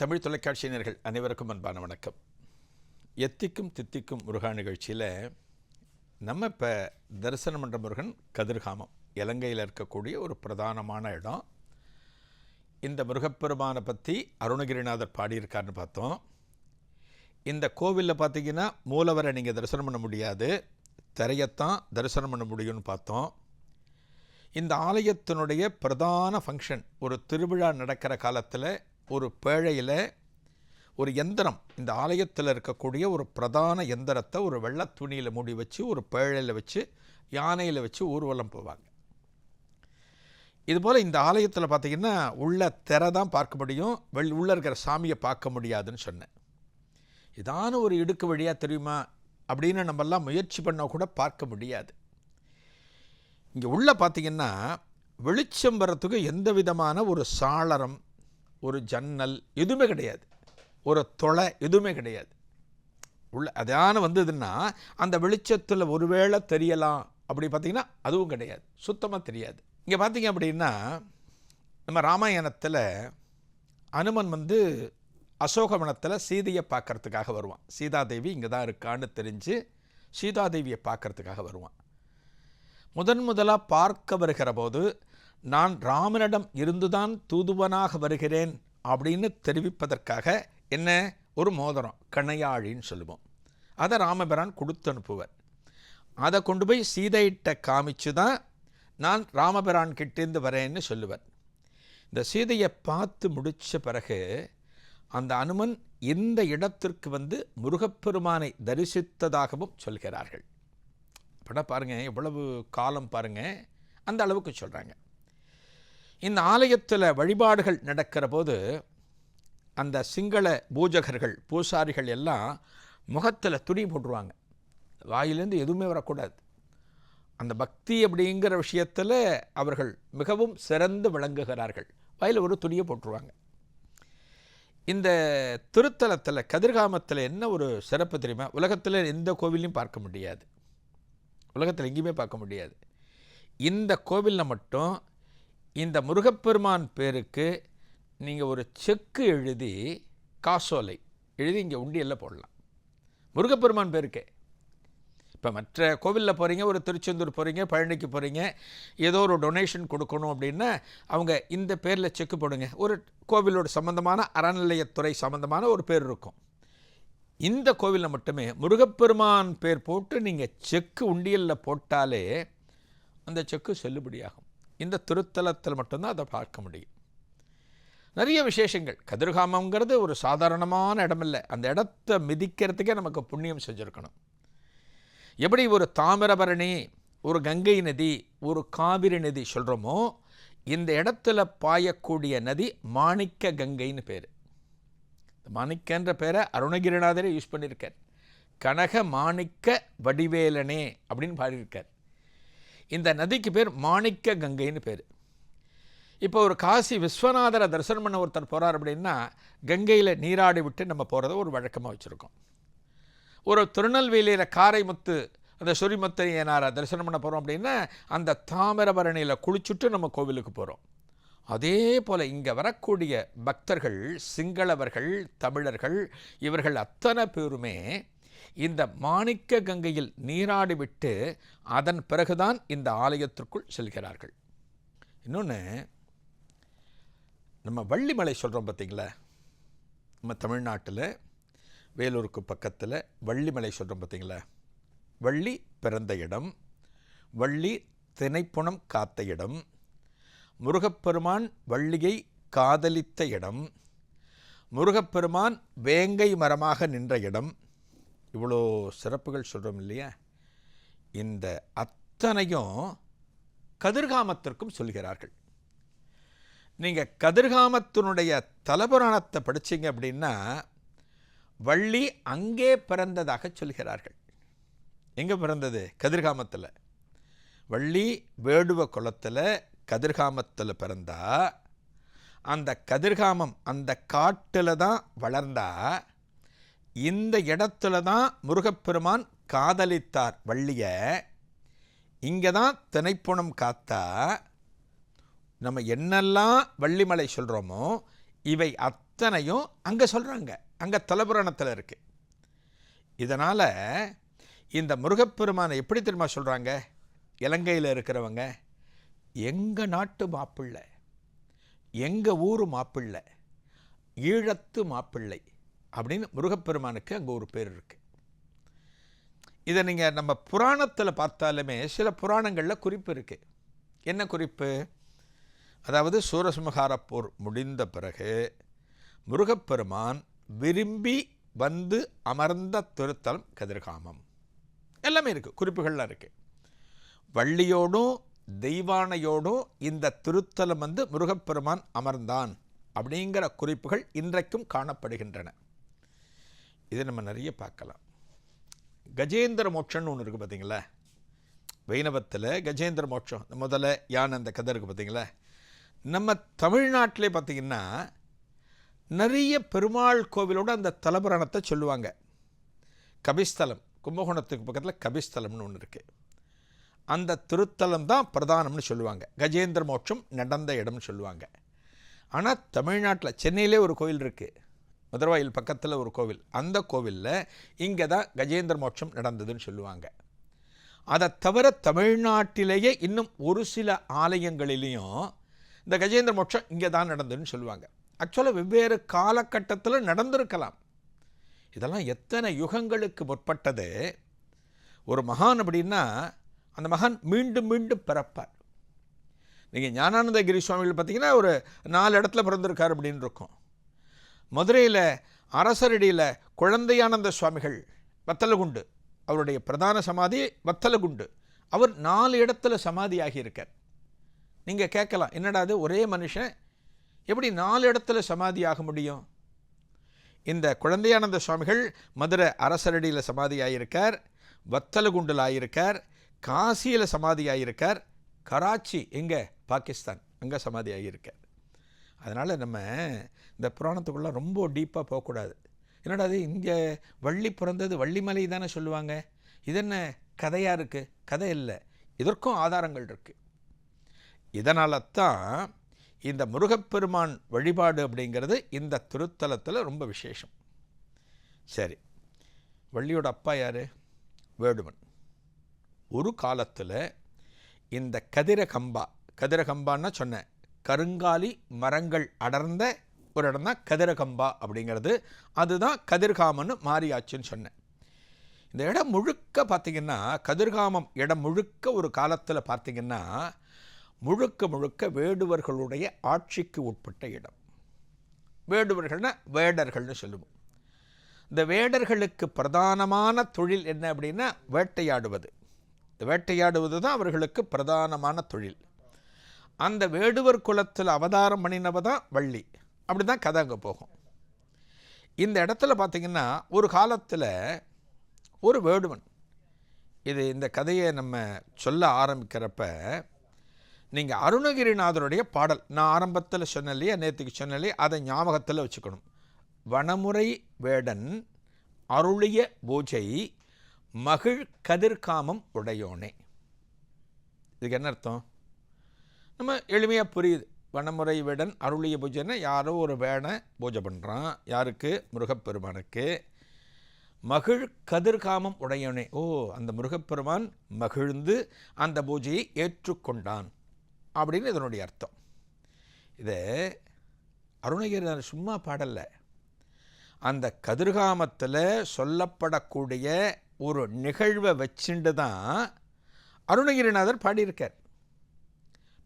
தமிழ் தொலைக்காட்சியினர்கள் அனைவருக்கும் அன்பான வணக்கம். எத்திக்கும் தித்திக்கும் முருகா நிகழ்ச்சியில் நம்ம இப்போ தரிசனம் பண்ணுற முருகன் கதிர்காமம். இலங்கையில் இருக்கக்கூடிய ஒரு பிரதானமான இடம். இந்த முருகப்பெருமானை பற்றி அருணகிரிநாதர் பாடியிருக்காருன்னு பார்த்தோம். இந்த கோவிலில் பார்த்தீங்கன்னா மூலவரை நீங்கள் தரிசனம் பண்ண முடியாது. திரையத்தான் தரிசனம் பண்ண முடியும்னு பார்த்தோம். இந்த ஆலயத்தினுடைய பிரதான ஃபங்க்ஷன் ஒரு திருவிழா நடக்கிற காலத்தில் ஒரு பேழையில் ஒரு எந்திரம் இந்த ஆலயத்தில் இருக்கக்கூடிய ஒரு பிரதான எந்திரத்தை ஒரு வெள்ளை துணியில் மூடி வச்சு ஒரு பேழையில் வச்சு யானையில் வச்சு ஊர்வலம் போவாங்க. இதுபோல் இந்த ஆலயத்தில் பார்த்திங்கன்னா உள்ள திரை தான் பார்க்க முடியும் வெள் உள்ளே இருக்கிற சாமியை பார்க்க முடியாதுன்னு சொன்னேன். இதான ஒரு இடுக்கு வழியாக தெரியுமா? அப்படின்னு நம்மெல்லாம் முயற்சி பண்ணால் கூட பார்க்க முடியாது. இங்கே உள்ளே பார்த்தீங்கன்னா வெளிச்சம் வர்றதுக்கு எந்த விதமான ஒரு சாளரம் ஒரு ஜன்னல் எதுவுமே கிடையாது. ஒரு தொலை எதுவுமே கிடையாது. உள்ள அதான வந்ததுன்னா அந்த வெளிச்சத்தில் ஒருவேளை தெரியலாம் அப்படி பார்த்திங்கன்னா அதுவும் கிடையாது. சுத்தமாக தெரியாது. இங்கே பார்த்தீங்க அப்படின்னா நம்ம ராமாயணத்தில் அனுமன் வந்து அசோகவனத்தில் சீதையை பார்க்குறதுக்காக வருவான். சீதாதேவி இங்கே தான் இருக்கான்னு தெரிஞ்சு சீதாதேவியை பார்க்குறதுக்காக வருவான். முதன் முதலாக பார்க்க வருகிற போது நான் ராமனிடம் இருந்துதான் தூதுவனாக வருகிறேன் அப்படின்னு தெரிவிப்பதற்காக என்ன? ஒரு மோதிரம் கணையாழின்னு சொல்லுவோம். அதை ராமபிரான் கொடுத்து அனுப்புவர் அதை கொண்டு போய் சீதையிட்ட காமிச்சு தான் நான் ராமபிரான் கிட்டேருந்து வரேன்னு சொல்லுவேன் இந்த சீதையை பார்த்து முடித்த பிறகு அந்த அனுமன் இந்த இடத்திற்கு வந்து முருகப்பெருமானை தரிசித்ததாகவும் சொல்கிறார்கள். அப்படின்னா பாருங்கள் எவ்வளவு காலம் பாருங்கள் அந்த அளவுக்கு சொல்கிறாங்க இந்த ஆலயத்தில் வழிபாடுகள் நடக்கிற போது அந்த சிங்கள பூஜகர்கள் பூசாரிகள் எல்லாம் முகத்தில் துணி போட்டுருவாங்க. வாயிலேருந்து எதுவுமே வரக்கூடாது. அந்த பக்தி அப்படிங்கிற விஷயத்தில் அவர்கள் மிகவும் சிறந்து விளங்குகிறார்கள். வாயில் ஒரு துணியை போட்டுருவாங்க. இந்த திருத்தலத்தில் கதிர்காமத்தில் என்ன ஒரு சிறப்பு தெரியுமா? உலகத்தில் எந்த கோவிலையும் பார்க்க முடியாது. உலகத்தில் எங்கேயுமே பார்க்க முடியாது. இந்த கோவிலில் மட்டும் இந்த முருகப்பெருமான் பேருக்கு நீங்கள் ஒரு செக்கு எழுதி காசோலை எழுதி இங்கே உண்டியலில் போடலாம். முருகப்பெருமான் பேருக்கே. இப்போ மற்ற கோவிலில் போகிறீங்க ஒரு திருச்செந்தூர் போகிறீங்க பழனிக்கு போகிறீங்க ஏதோ ஒரு டொனேஷன் கொடுக்கணும் அப்படின்னா அவங்க இந்த பேரில் செக்கு போடுங்க. ஒரு கோவிலோட சம்மந்தமான அறநிலையத்துறை சம்மந்தமான ஒரு பேர் இருக்கும். இந்த கோவிலில் மட்டுமே முருகப்பெருமான் பேர் போட்டு நீங்கள் செக்கு உண்டியலில் போட்டாலே அந்த செக்கு செல்லுபடியாகும். இந்த திருத்தலத்தில் மட்டும்தான் அதை பார்க்க முடியும். நிறைய விசேஷங்கள். கதிர்காமங்கிறது ஒரு சாதாரணமான இடம் இல்லை அந்த இடத்த மிதிக்கிறதுக்கே நமக்கு புண்ணியம் செஞ்சுருக்கணும். எப்படி ஒரு தாமிரபரணி ஒரு கங்கை நதி ஒரு காவிரி நதி சொல்கிறோமோ இந்த இடத்துல பாயக்கூடிய நதி மாணிக்க கங்கைன்னு பேர். மாணிக்கன்ற பேரை அருணகிரிநாதரே யூஸ் பண்ணியிருக்கார். கனக மாணிக்க வடிவேலனே அப்படின்னு பாடியிருக்கார். இந்த நதிக்கு பேர் மாணிக்க கங்கைன்னு பேர். இப்போ ஒரு காசி விஸ்வநாதரை தரிசனம் பண்ண ஒருத்தர் போகிறார் அப்படின்னா கங்கையில் நீராடி விட்டு நம்ம போகிறத ஒரு வழக்கமாக வச்சுருக்கோம். ஒரு திருநெல்வேலியில் காரைமுத்து அந்த சொரிமுத்தையனாரை தரிசனம் பண்ண போகிறோம் அப்படின்னா அந்த தாமிரபரணியில் குளிச்சுட்டு நம்ம கோவிலுக்கு போகிறோம் அதே போல் இங்கே வரக்கூடிய பக்தர்கள் சிங்களவர்கள் தமிழர்கள் இவர்கள் அத்தனை பேருமே இந்த மாணிக்க கங்கையில் நீராடிவிட்டு அதன் பிறகுதான் இந்த ஆலயத்திற்குள் செல்கிறார்கள். இன்னொன்று நம்ம வள்ளிமலை சொல்கிறோம் பார்த்தீங்களா நம்ம தமிழ்நாட்டில் வேலூருக்கு பக்கத்தில் வள்ளிமலை சொல்கிறோம் பார்த்தீங்களா வள்ளி பிறந்த இடம் வள்ளி திணைப்புணம் காத்த இடம் முருகப்பெருமான் வள்ளியை காதலித்த இடம் முருகப்பெருமான் வேங்கை மரமாக நின்ற இடம் இவ்வளோ சிறப்புகள் சொல்கிறோம் இல்லையா? இந்த அத்தனையும் கதிர்காமத்திற்கும் சொல்கிறார்கள். நீங்கள் கதிர்காமத்தினுடைய தலபுராணத்தை படிச்சீங்க அப்படின்னா வள்ளி அங்கே பிறந்ததாக சொல்கிறார்கள். எங்கே பிறந்தது? கதிர்காமத்தில். வள்ளி வேடுவ குளத்தில் கதிர்காமத்தில் பிறந்தா அந்த கதிர்காமம் அந்த காட்டில் தான் வளர்ந்தா இந்த இடத்துல தான் முருகப்பெருமான் காதலித்தார் வள்ளியை. இங்கே தான் திணைப்புணம் காத்தா. நம்ம என்னெல்லாம் வள்ளிமலை சொல்கிறோமோ இவை அத்தனையும் அங்கே சொல்கிறாங்க அங்கே தலபுராணத்தில் இருக்குது இதனால் இந்த முருகப்பெருமானை எப்படி தெரியுமா சொல்கிறாங்க இலங்கையில் இருக்கிறவங்க எங்கள் நாட்டு மாப்பிள்ளை எங்கள் ஊர் மாப்பிள்ளை ஈழத்து மாப்பிள்ளை அப்படின்னு முருகப்பெருமானுக்கு அங்கே ஒரு பேர் இருக்குது இதை நீங்கள் நம்ம புராணத்தில் பார்த்தாலுமே சில புராணங்களில் குறிப்பு இருக்குது என்ன குறிப்பு? அதாவது சூரசமகார போர் முடிந்த பிறகு முருகப்பெருமான் விரும்பி வந்து அமர்ந்த திருத்தலம் கதிர்காமம். எல்லாமே இருக்குது குறிப்புகள்லாம் இருக்குது வள்ளியோடும் தெய்வானையோடும் இந்த திருத்தலம் வந்து முருகப்பெருமான் அமர்ந்தான் அப்படிங்கிற குறிப்புகள் இன்றைக்கும் காணப்படுகின்றன. இதை நம்ம நிறைய பார்க்கலாம். கஜேந்திர மோட்சம்னு ஒன்று இருக்குது பார்த்தீங்களா வைணவத்தில் கஜேந்திர மோட்சம். முதல்ல யானை அந்த கதை இருக்குது பார்த்தீங்களா நம்ம தமிழ்நாட்டிலே பார்த்திங்கன்னா நிறைய பெருமாள் கோவிலோட அந்த தலபுராணத்தை சொல்லுவாங்க. கபிஸ்தலம் கும்பகோணத்துக்கு பக்கத்தில் கபிஸ்தலம்னு ஒன்று இருக்குது அந்த திருத்தலம் தான் பிரதானம்னு சொல்லுவாங்க. கஜேந்திர மோட்சம் நடந்த இடம்னு சொல்லுவாங்க. ஆனால் தமிழ்நாட்டில் சென்னையிலே ஒரு கோயில் இருக்குது மதுரவாயில் பக்கத்தில் ஒரு கோவில். அந்த கோவிலில் இங்கே தான் கஜேந்திர மோட்சம் நடந்ததுன்னு சொல்லுவாங்க. அதை தவிர தமிழ்நாட்டிலேயே இன்னும் ஒரு சில ஆலயங்களிலையும் இந்த கஜேந்திர மோட்சம் இங்கே தான் நடந்ததுன்னு சொல்லுவாங்க. ஆக்சுவலாக வெவ்வேறு காலகட்டத்தில் நடந்திருக்கலாம். இதெல்லாம் எத்தனை யுகங்களுக்கு முற்பட்டது? ஒரு மகான் அப்படின்னா அந்த மகான் மீண்டும் மீண்டும் பிறப்பார். நீங்கள் ஞானானந்தகிரி சுவாமிகள் பார்த்தீங்கன்னா ஒரு நாலு இடத்துல பிறந்திருக்கார் அப்படின்னு இருக்கும். மதுரையில் அரசரடியில் குழந்தையானந்த சுவாமிகள் வத்தலகுண்டு. அவருடைய பிரதான சமாதி வத்தலகுண்டு. அவர் நாலு இடத்துல சமாதி ஆகியிருக்கார் நீங்கள் கேட்கலாம் என்னடாது ஒரே மனுஷன்? எப்படி நாலு இடத்துல சமாதி ஆக முடியும்? இந்த குழந்தையானந்த சுவாமிகள் மதுரை அரசரடியில் சமாதி ஆகியிருக்கார் வத்தலகுண்டில் ஆகியிருக்கார் காசியில் சமாதி ஆகியிருக்கார் கராச்சி எங்கே? பாகிஸ்தான் அங்கே சமாதி ஆகியிருக்கார் அதனால் நம்ம இந்த புராணத்துக்குள்ளே ரொம்ப டீப்பாக போகக்கூடாது. என்னடா அது இங்கே வள்ளி பிறந்தது வள்ளிமலை தானே சொல்லுவாங்க? இது என்ன கதையாக இருக்குது கதை இல்லை. இதற்கும் ஆதாரங்கள் இருக்குது இதனால தான் இந்த முருகப்பெருமான் வழிபாடு அப்படிங்கிறது இந்த திருத்தலத்தில் ரொம்ப விசேஷம். சரி வள்ளியோட அப்பா யார்? வேடுவன். ஒரு காலத்தில் இந்த கதிரகம்பா கதிரகம்பான்னா சொன்னேன். கருங்காலி மரங்கள் அடர்ந்த ஒரு இடம் தான் கதிரகம்பா அப்படிங்கிறது. அதுதான் கதிர்காமன்னு மாறியாச்சுன்னு சொன்னேன். இந்த இடம் முழுக்க பார்த்திங்கன்னா கதிர்காமம் இடம் முழுக்க ஒரு காலத்தில் பார்த்திங்கன்னா முழுக்க முழுக்க வேடுவர்களுடைய ஆட்சிக்கு உட்பட்ட இடம். வேடுவர்கள்னா வேடர்கள்னு சொல்லுவோம். இந்த வேடர்களுக்கு பிரதானமான தொழில் என்ன அப்படின்னா வேட்டையாடுவது. இந்த வேட்டையாடுவது தான் அவர்களுக்கு பிரதானமான தொழில். அந்த வேடுவர் குலத்தில் அவதாரம் பண்ணினவ தான் வள்ளி. அப்படி தான் கதை அங்கே போகும். இந்த இடத்துல பார்த்திங்கன்னா ஒரு காலத்தில் ஒரு வேடுவன் இது இந்த கதையை நம்ம சொல்ல ஆரம்பிக்கிறப்ப நீங்கள் அருணகிரிநாதருடைய பாடல் நான் ஆரம்பத்தில் சொன்னலையே நேற்றுக்கு சொன்னலையே அதை ஞாபகத்தில் வச்சுக்கணும். வனமுறை வேடன் அருளிய பூஜை மகிழ் கதிர்காமம் உடையோனே. இதுக்கு என்ன அர்த்தம்? நம்ம எளிமையாக புரியுது. வனமுறை வேடன் அருளிய பூஜைன்னா யாரோ ஒரு வேனை பூஜை பண்ணுறான் யாருக்கு? முருகப்பெருமானுக்கு. மகிழ் கதிர்காமம் உடையவனே. ஓ அந்த முருகப்பெருமான் மகிழ்ந்து அந்த பூஜையை ஏற்றுக்கொண்டான் அப்படின்னு இதனுடைய அர்த்தம். இதை அருணகிரி சும்மா பாடலை. அந்த கதிர்காமத்தில் சொல்லப்படக்கூடிய ஒரு நிகழ்வை வச்சுட்டு தான் அருணகிரிநாதர் பாடியிருக்கார்.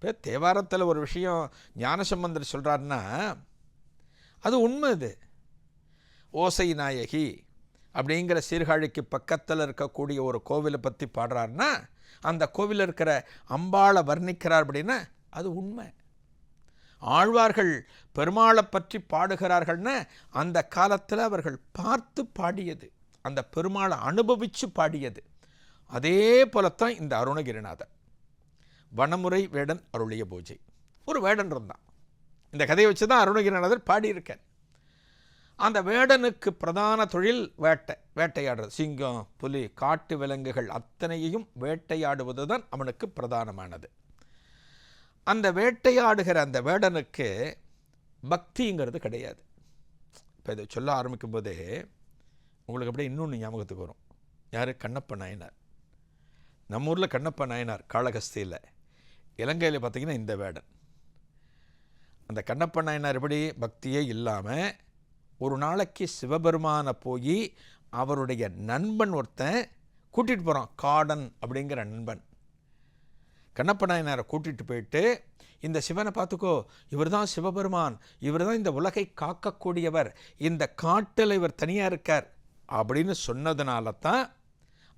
இப்போ தேவாரத்தில் ஒரு விஷயம் ஞானசம்பந்தர் சொல்கிறாருன்னா அது உண்மை இது ஓசை நாயகி அப்படிங்கிற சீர்காழிக்கு பக்கத்தில் இருக்கக்கூடிய ஒரு கோவிலை பற்றி பாடுறாருன்னா அந்த கோவிலில் இருக்கிற அம்பாளை வர்ணிக்கிறார் அப்படின்னா அது உண்மை. ஆழ்வார்கள் பெருமாளை பற்றி பாடுகிறார்கள்னா அந்த காலத்தில் அவர்கள் பார்த்து பாடியது. அந்த பெருமாளை அனுபவித்து பாடியது. அதே போலத்தான் இந்த அருணகிரிநாதர். வனமுறை வேடன் அருளிய பூஜை. ஒரு வேடன் இருந்தான். இந்த கதையை வச்சு தான் அருணகிரிநாதர் பாடியிருக்கார் அந்த வேடனுக்கு பிரதான தொழில் வேட்டை வேட்டையாடுறது. சிங்கம் புலி காட்டு விலங்குகள் அத்தனையையும் வேட்டையாடுவது தான் அவனுக்கு பிரதானமானது. அந்த வேட்டையாடுகிற அந்த வேடனுக்கு பக்திங்கிறது கிடையாது. இப்போ இதை சொல்ல ஆரம்பிக்கும் போதே உங்களுக்கு அப்படியே இன்னொன்று ஞாபகத்துக்கு வரும். யார்? கண்ணப்ப நாயனார். நம்ம ஊரில் கண்ணப்ப நாயனார் காளகஸ்தியில் இலங்கையில் பார்த்திங்கன்னா இந்த வேடன். அந்த கண்ணப்ப நாயனார் எப்படி பக்தியே இல்லாமல் ஒரு நாளைக்கு சிவபெருமானை போய் அவருடைய நண்பன் ஒருத்தன் கூட்டிகிட்டு போகிறான் காடன் அப்படிங்கிற நண்பன். கண்ணப்ப நாயனாரை கூட்டிகிட்டு போயிட்டு இந்த சிவனை பார்த்துக்கோ இவர் தான் சிவபெருமான் இவர் தான் இந்த உலகை காக்கக்கூடியவர் இந்த காட்டில் இவர் தனியாக இருக்கார் அப்படின்னு சொன்னதுனால தான்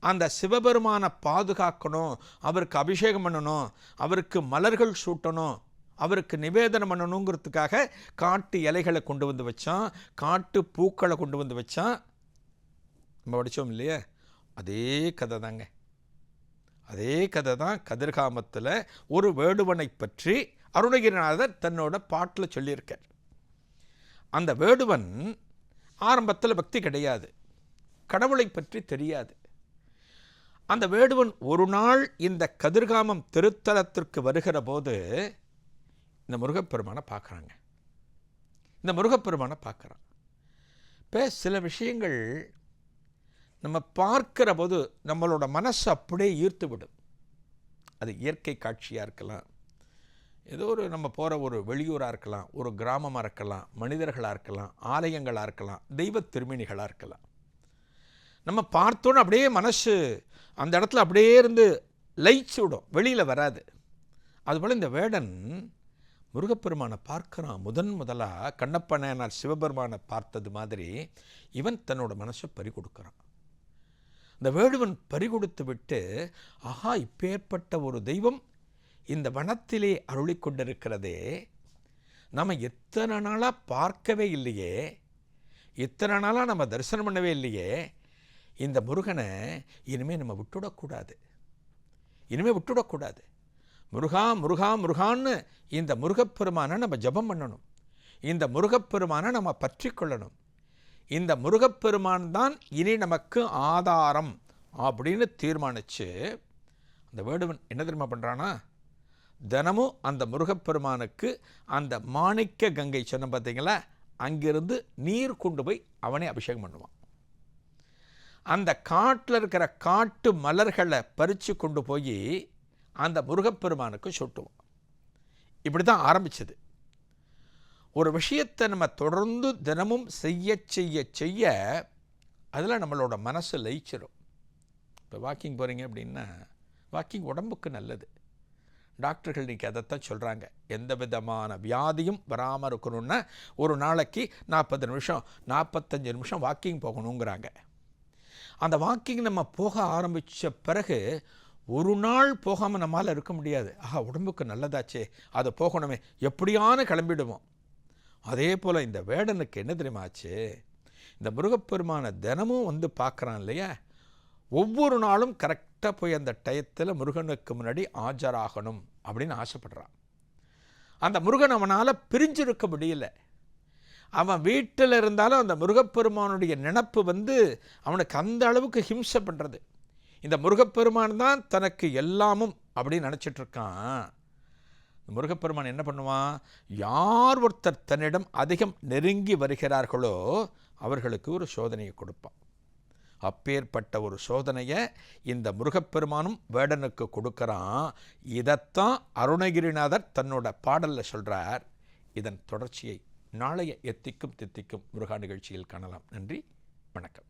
அந்த சிவபெருமானை பாதுகாக்கணும் அவருக்கு அபிஷேகம் பண்ணணும் அவருக்கு மலர்கள் சூட்டணும் அவருக்கு நிவேதனம் பண்ணணுங்கிறதுக்காக காட்டு இலைகளை கொண்டு வந்து வச்சான் காட்டு பூக்களை கொண்டு வந்து வச்சான். நம்ம படித்தோம் இல்லையா? அதே கதை தாங்க. அதே கதை தான் கதிர்காமத்தில் ஒரு வேடுவனை பற்றி அருணகிரிநாதர் தன்னோட பாட்டில் சொல்லியிருக்கார். அந்த வேடுவன் ஆரம்பத்தில் பக்தி கிடையாது. கடவுளை பற்றி தெரியாது. அந்த வேடுவன் ஒரு நாள் இந்த கதிர்காமம் திருத்தலத்திற்கு வருகிற போது இந்த முருகப்பெருமானை பார்க்குறாங்க. இந்த முருகப்பெருமானை பார்க்குறான். இப்போ சில விஷயங்கள் நம்ம பார்க்கிற போது நம்மளோட மனசு அப்படியே ஈர்த்து விடும் அது இயற்கை காட்சியாக இருக்கலாம். ஏதோ ஒரு நம்ம போகிற ஒரு வெளியூராக இருக்கலாம் ஒரு கிராமமாக இருக்கலாம் மனிதர்களாக இருக்கலாம் ஆலயங்களாக இருக்கலாம் தெய்வ திருமணிகளாக இருக்கலாம். நம்ம பார்த்தோன்னு அப்படியே மனசு அந்த இடத்துல அப்படியே இருந்து லைச்சு விடும். வெளியில் வராது. அதுபோல் இந்த வேடன் முருகப்பெருமானை பார்க்குறான். முதன் முதலாக கண்ணப்ப நான் சிவபெருமானை பார்த்தது மாதிரி இவன் தன்னோட மனசை பறி கொடுக்குறான். இந்த வேடுவன் பறி கொடுத்து விட்டு ஆஹா இப்பேற்பட்ட ஒரு தெய்வம் இந்த வனத்திலே அருளி கொண்டிருக்கிறதே. நம்ம எத்தனை நாளாக பார்க்கவே இல்லையே. இத்தனை நாளாக நம்ம தரிசனம் பண்ணவே இல்லையே. இந்த முருகனை இனிமேல் நம்ம விட்டுடக்கூடாது. இனிமேல் விட்டுடக்கூடாது. முருகா முருகா முருகான்னு இந்த முருகப்பெருமானை நம்ம ஜபம் பண்ணணும். இந்த முருகப்பெருமானை நம்ம பற்றி கொள்ளணும் இந்த முருகப்பெருமான் தான் இனி நமக்கு ஆதாரம் அப்படின்னு தீர்மானித்து அந்த வேடுவன் என்ன தெரியுமா பண்ணுறானா தினமும் அந்த முருகப்பெருமானுக்கு அந்த மாணிக்க கங்கை சொன்ன பார்த்தீங்களா அங்கிருந்து நீர் கொண்டு போய் அவனே அபிஷேகம் பண்ணுவான். அந்த காட்டில் இருக்கிற காட்டு மலர்களை பறித்து கொண்டு போய் அந்த முருகப்பெருமானுக்கு சுட்டுவோம். இப்படி தான் ஆரம்பித்தது ஒரு விஷயத்தை நம்ம தொடர்ந்து தினமும் செய்ய செய்ய செய்ய அதில் நம்மளோட மனசு லயிச்சிடும் இப்போ வாக்கிங் போகிறீங்க அப்படின்னா வாக்கிங் உடம்புக்கு நல்லது. டாக்டர்கள் இன்றைக்கி அதைத்தான் சொல்கிறாங்க எந்த விதமான வியாதியும் வராமல் இருக்கணும்னா ஒரு நாளைக்கு நாற்பது நிமிஷம் நாற்பத்தஞ்சு நிமிஷம் வாக்கிங் போகணுங்கிறாங்க. அந்த வாக்கிங் நம்ம போக ஆரம்பித்த பிறகு ஒரு நாள் போகாமல் நம்மால் இருக்க முடியாது. ஆஹா உடம்புக்கு நல்லதாச்சே. அதை போகணுமே. எப்படியான கிளம்பிடுவோம். அதே போல் இந்த வேடனுக்கு என்ன தெரியுமா ஆச்சு? இந்த முருகப்பெருமானை தினமும் வந்து பார்க்குறான் இல்லையா? ஒவ்வொரு நாளும் கரெக்டாக போய் அந்த டயத்தில் முருகனுக்கு முன்னாடி ஆஜராகணும் அப்படின்னு ஆசைப்படுறான். அந்த முருகன் அவனால் பிரிஞ்சிருக்க முடியல. அவன் வீட்டில் இருந்தாலும் அந்த முருகப்பெருமானுடைய நினப்பு வந்து அவனுக்கு அந்த அளவுக்கு ஹிம்சை பண்ணுறது இந்த முருகப்பெருமான் தான் தனக்கு எல்லாமும் அப்படின்னு நினச்சிட்டு இருக்கான் முருகப்பெருமான் என்ன பண்ணுவான்? யார் ஒருத்தர் தன்னிடம் அதிகம் நெருங்கி வருகிறார்களோ அவர்களுக்கு ஒரு சோதனையை கொடுப்பான். அப்பேற்பட்ட ஒரு சோதனையை இந்த முருகப்பெருமானும் வேடனுக்கு கொடுக்குறான். இதைத்தான் அருணகிரிநாதர் தன்னோட பாடலில் சொல்கிறார் இதன் தொடர்ச்சியை நாளைய எத்திக்கும் தித்திக்கும் முருகா நிகழ்ச்சியில் காணலாம். நன்றி. வணக்கம்.